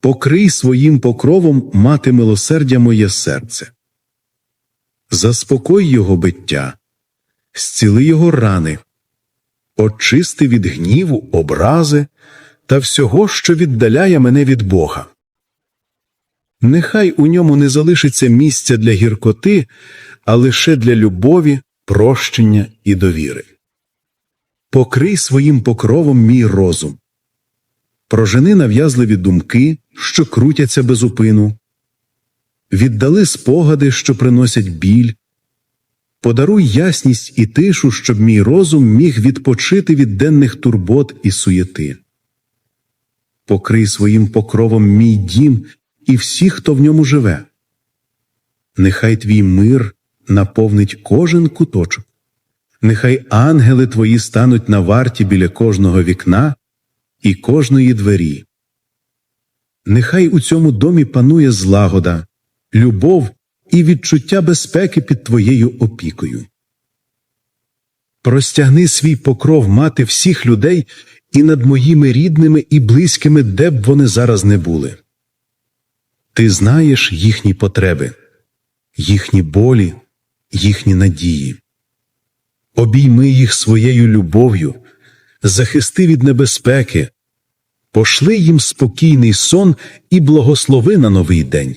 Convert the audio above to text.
покрий своїм покровом мати милосердя моє серце. Заспокой його биття, зціли його рани, очисти від гніву, образи та всього, що віддаляє мене від Бога. Нехай у ньому не залишиться місця для гіркоти, а лише для любові, прощення і довіри. Покрий своїм покровом мій розум. Прожени нав'язливі думки, що крутяться без упину. Віддали спогади, що приносять біль. Подаруй ясність і тишу, щоб мій розум міг відпочити від денних турбот і суєти. Покрий своїм покровом мій дім і всіх, хто в ньому живе. Нехай твій мир наповнить кожен куточок. Нехай ангели твої стануть на варті біля кожного вікна і кожної двері. Нехай у цьому домі панує злагода, любов і відчуття безпеки під твоєю опікою. Простягни свій покров мати всіх людей і над моїми рідними і близькими, де б вони зараз не були. Ти знаєш їхні потреби, їхні болі, їхні надії. Обійми їх своєю любов'ю, захисти від небезпеки, пошли їм спокійний сон і благослови на новий день.